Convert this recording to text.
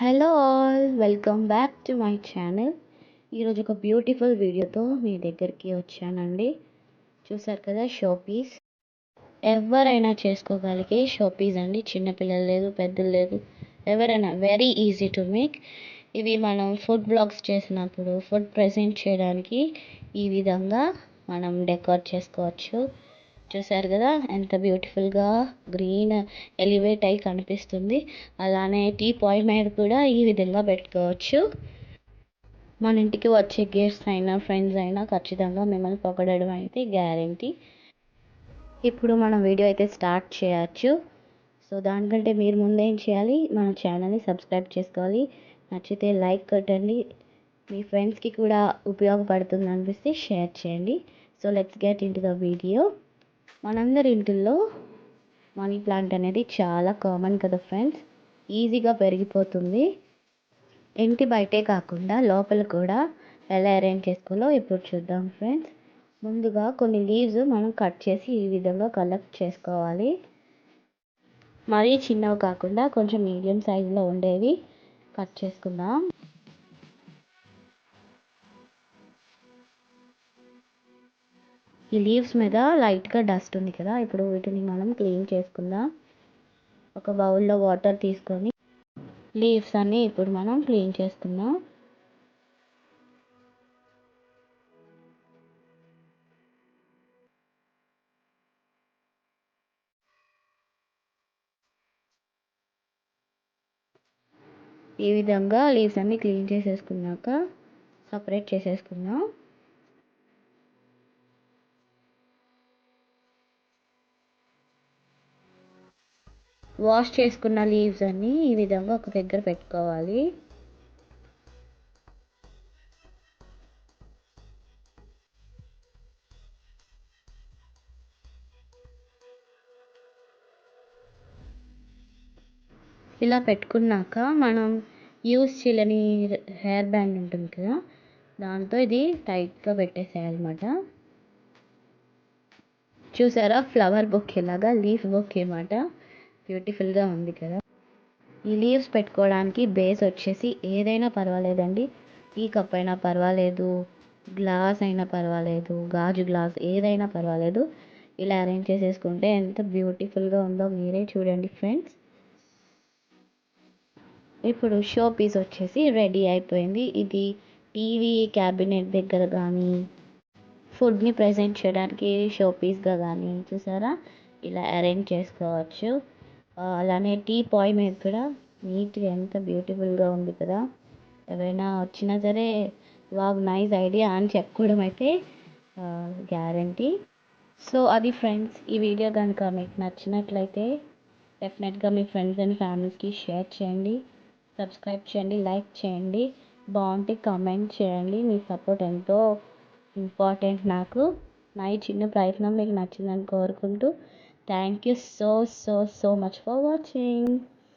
Hello all welcome back to my channel ఈరోజు ఒక beautiful వీడియోతో మీ దగ్గరికి వచ్చానండి. చూసారు కదా షో పీస్ ఎవరైనా చేసుకోగలిగే షో పీస్ అండి చిన్నపిల్లలు లేదు పెద్దలు లేదు. ఎవరైనా వెరీ ఈజీ టు మేక్ ఇవి మనం ఫుడ్ బ్లాగ్స్ చేసినప్పుడు ఫుడ్ ప్రజెంట్ చేయడానికి ఈ విధంగా మనం డెకరేట్ చేసుకోవచ్చు. చూసారు కదా? ఎంత బ్యూటిఫుల్గా గ్రీన్ ఎలివేట్ అయి కనిపిస్తుంది. అలానే టీ పాయింట్ మీద కూడా ఈ విధంగా పెట్టుకోవచ్చు. మన ఇంటికి వచ్చే గెస్ట్స్ అయినా ఫ్రెండ్స్ అయినా ఖచ్చితంగా మిమ్మల్ని పొగడడం అయితే గ్యారంటీ ఇప్పుడు మనం వీడియో అయితే స్టార్ట్ చేయొచ్చు. సో దానికంటే మీరు ముందేం చేయాలి? మన ఛానల్ని సబ్స్క్రైబ్ చేసుకోవాలి. నచ్చితే లైక్ కొట్టండి. మీ ఫ్రెండ్స్కి కూడా ఉపయోగపడుతుంది అనిపిస్తే షేర్ చేయండి. So let's get into the video మనందరి ఇంటిల్లో మనీ ప్లాంట్ అనేది చాలా కామన్ కదా ఫ్రెండ్స్. ఈజీగా పెరిగిపోతుంది. ఇంటి బయటే కాకుండా లోపల కూడా ఎలా అరేంజ్ చేసుకోవాలో ఇప్పుడు చూద్దాం ఫ్రెండ్స్. ముందుగా కొన్ని లీవ్స్ మనం కట్ చేసి ఈ విధంగా కలెక్ట్ చేసుకోవాలి. మరీ చిన్నవి కాకుండా కొంచెం మీడియం సైజులో ఉండేవి కట్ చేసుకుందాం. ఈ లీవ్స్ మీద లైట్గా డస్ట్ ఉంది కదా ఇప్పుడు వీటిని మనం క్లీన్ చేసుకుందాం. ఒక బౌల్లో వాటర్ తీసుకొని లీవ్స్ అన్నీ ఇప్పుడు మనం క్లీన్ చేసుకుందాం. ఈ విధంగా లీవ్స్ అన్నీ క్లీన్ చేసేసుకున్నాక సపరేట్ చేసేసుకుందాం. వాష్ చేసుకున్న లీవ్స్ అన్నీ ఈ విధంగా ఒక దగ్గర పెట్టుకోవాలి. ఇలా పెట్టుకున్నాక మనం యూస్ చేయలేని హెయిర్ బ్యాండ్ ఉంటుంది కదా దాంతో ఇది టైట్గా పెట్టేసేయాలన్నమాట. చూసారా? ఫ్లవర్ బొక్కేలాగా లీఫ్ బొకే అన్నమాట. బ్యూటిఫుల్గా ఉంది కదా. ఈ లీవ్స్ పెట్టుకోవడానికి బేస్ వచ్చేసి ఏదైనా పర్వాలేదండి. టీ కప్ అయినా పర్వాలేదు గ్లాస్ అయినా పర్వాలేదు గాజు గ్లాస్ ఏదైనా పర్వాలేదు. ఇలా అరేంజ్ చేసేసుకుంటే ఎంత బ్యూటిఫుల్గా ఉందో మీరే చూడండి ఫ్రెండ్స్. ఇప్పుడు షో పీస్ వచ్చేసి రెడీ అయిపోయింది. ఇది టీవీ క్యాబినెట్ దగ్గర కానీ ఫుడ్ని ప్రజెంట్ చేయడానికి షో పీస్గా కానీ చూసారా? ఇలా అరేంజ్ చేసుకోవచ్చు. అలానే టీ పాయ్ మీద కూడా నీట్గా ఎంత బ్యూటిఫుల్గా ఉంది కదా. ఎవరైనా వచ్చినా సరే వావ్ నైస్ ఐడియా అని చెప్పుకోవడం అయితే గ్యారంటీ. సో అది ఫ్రెండ్స్ ఈ వీడియో కనుక మీకు నచ్చినట్లయితే డెఫినెట్గా మీ ఫ్రెండ్స్ అండ్ ఫ్యామిలీస్కి షేర్ చేయండి సబ్స్క్రైబ్ చేయండి లైక్ చేయండి బాగుంటే కామెంట్ చేయండి. మీ సపోర్ట్ ఎంతో ఇంపార్టెంట్ నాకు. నా ఈ చిన్న ప్రయత్నం మీకు నచ్చిందని కోరుకుంటూ Thank you so, so, so much for watching.